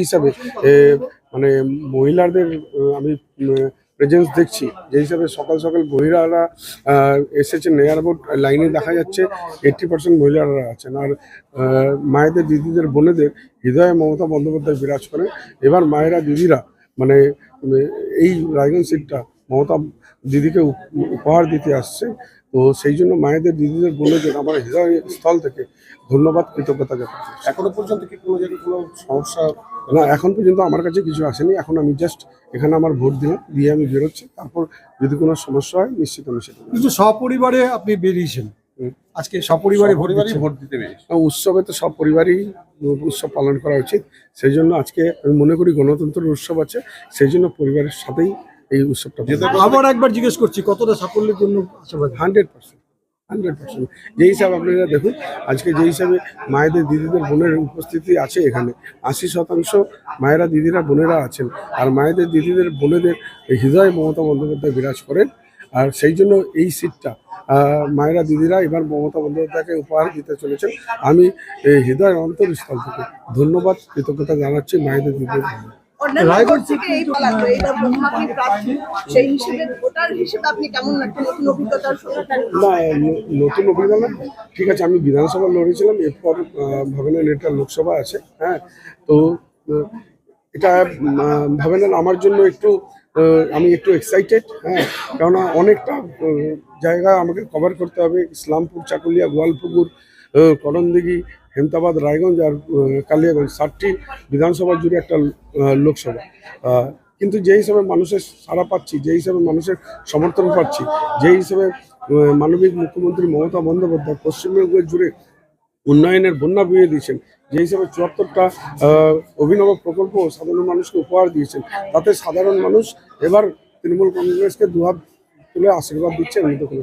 হিসাবে মানে মহিলাদের আমি প্রেজেন্স দেখছি। যে হিসাবে সকাল সকাল মহিলারা এসেছেন এয়ারপোর্ট লাইনে দেখা যাচ্ছে এইট্টি পার্সেন্ট মহিলারা আছেন। আর মায়েদের দিদিদের, বোনেদের হৃদয়ে মমতা বন্দ্যোপাধ্যায় বিরাজ করেন। এবার মায়েরা, দিদিরা মানে এই রায়গঞ্জ সিটটা মমতা দিদিকে উপ- উপহার দিতে আসছে। তো সেই জন্য মায়েদের, দিদিদের, বোনেদের আমার হৃদয় স্থল থেকে ধন্যবাদ, কৃতজ্ঞতা জ্ঞাপন এখনও পর্যন্ত কি কোনো জায়গায় কোনো সমস্যা না এখন পর্যন্ত আমার কাছে কিছু আসেনি। এখন আমি জাস্ট এখানে আমার ভোট দিলাম দিয়ে আমি বেরোচ্ছি। তারপর যদি কোনো সমস্যা হয় নিশ্চিত আমি সেটা কিন্তু সপরিবারে আপনি বেরিয়েছেন। আজকে সপরিবারে ভোট পরিবারই ভোট দিতে পেরেছে আর উৎসবে তো সব পরিবারই উৎসব পালন করা উচিত। সেই জন্য আজকে আমি মনে করি গণতন্ত্র উৎসব আছে। সেই জন্য পরিবারের সাথেই এই উৎসবটা আবার একবার জিজ্ঞেস করছি কতটা সাফল্যের জন্য হান্ড্রেড পার্সেন্ট হান্ড্রেড পার্সেন্ট। যে হিসাবে আপনারা দেখুন, আজকে যে হিসাবে মায়েদের দিদিদের বোনের উপস্থিতি আছে এখানে, আশি শতাংশ মায়েরা দিদিরা বোনেরা আছেন, আর মায়েদের দিদিদের বোনেদের হৃদয় মমতা বন্দ্যোপাধ্যায় বিরাজ করেন, আর সেই জন্য এই সিটটা মায়েরা দিদিরা এবার মমতা বন্দ্যোপাধ্যায়কে উপহার দিতে চলেছেন। আমি হৃদয় অন্তরস্থল থেকে ধন্যবাদ, কৃতজ্ঞতা জানাচ্ছি মায়েদের দিদিদের। রায়গঞ্জ থেকে এই বলা হলো এইবার প্রার্থী। সেই হিসেবে ভোটার হিসেবে আপনি কেমন লাগছে? নতুন অভিজ্ঞতার সঙ্গে? না নতুন অভিজ্ঞতা ঠিক আছে আমি বিধানসভা লড়েছিলাম এরপর ভবনের এটা লোকসভা আছে হ্যাঁ। তো এটা ভবনের আমার জন্য একটু আমি একটু এক্সাইটেড হ্যাঁ। কেননা অনেকটা জায়গা আমাকে কভার করতে হবে। ইসলামপুর চাকুলিয়া গোয়ালপুকুর করণদিঘি হেমতাবাদ, রায়গঞ্জ আর কালিয়াগঞ্জ সাতটি বিধানসভা জুড়ে একটা লোকসভা। কিন্তু যে হিসাবে মানুষের সাড়া পাচ্ছি যে হিসাবে মানুষের সমর্থন পাচ্ছি যে হিসাবে মানবিক মুখ্যমন্ত্রী মমতা বন্দ্যোপাধ্যায় পশ্চিমবঙ্গ জুড়ে উন্নয়নের বন্যা বইয়ে দিয়েছেন যে হিসাবে চুয়াত্তরটা অভিনব প্রকল্প সাধারণ মানুষকে উপহার দিয়েছেন, তাতে সাধারণ মানুষ এবার তৃণমূল কংগ্রেসকে দুহাত তুলে আশীর্বাদ দিচ্ছে এমনি তো কোনো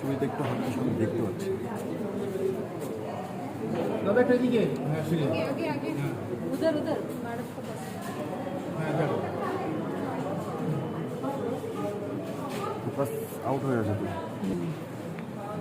সুবিধা একটু হাতের সামনে দেখতে পাচ্ছি। দাদা একটা হ্যাঁ শুনে উদার আউট হ্যাঁ, হয়ে গেছে।